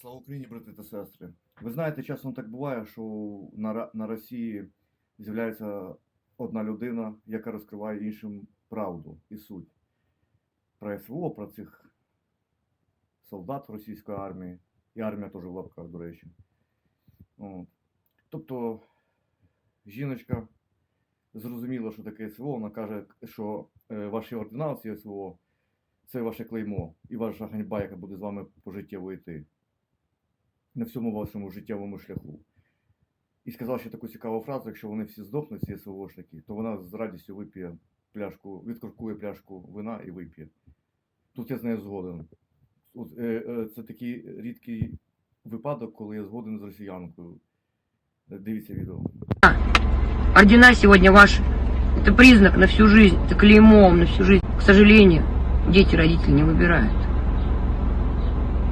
Слава Україні, брати та сестри. Ви знаєте, часом так буває, що на, на Росії з'являється одна людина, яка розкриває іншим правду і суть про СВО, про цих солдат російської армії, і армія теж в лапках, до речі. От. Тобто жіночка зрозуміла, що таке СВО, вона каже, що е, ваші ординації СВО це ваше клеймо і ваша ганьба, яка буде з вами пожиттєво йти на всьому вашому життєвому шляху. І сказав ще таку цікаву фразу: якщо вони всі здохнуть, ці СВОшники, то вона з радістю вип'є пляшку, відкоркує пляшку вина і вип'є. Тут я з нею згоден. От, е, е, це такий рідкий випадок, коли я згоден з росіянкою. Е, Дивіться відео. Ордена сегодня ваши. Это признак на всю жизнь, это клеймом на всю жизнь. К сожалению, дети родители не выбирают.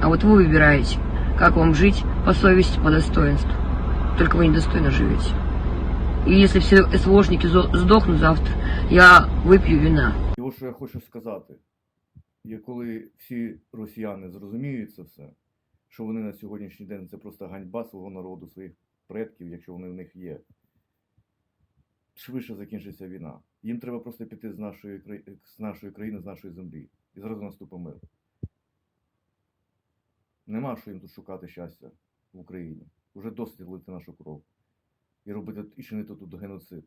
А вот вы выбираете, как вам жить по совести, по достоинству. Только вы недостойно живете. И если все СВОшники сдохнут завтра, я выпью вина. І ось що я хочу сказати. І коли всі росіяни зрозуміють це все, що вони на сьогоднішній день це просто ганьба свого народу, своїх предків, якщо вони в них є, швидше закінчиться війна. Їм треба просто піти з нашої, з нашої країни, з нашої землі. І зразу наступить мир. Нема що їм тут шукати щастя в Україні. Уже досить лити нашу кров. І робити і чинити тут геноцид.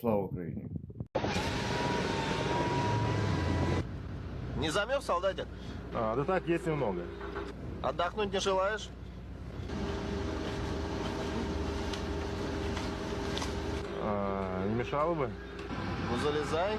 Слава Україні! Не замерз, солдатик? А, да так, есть немного. Отдохнуть не желаешь? А, не мешало бы? Ну залезай,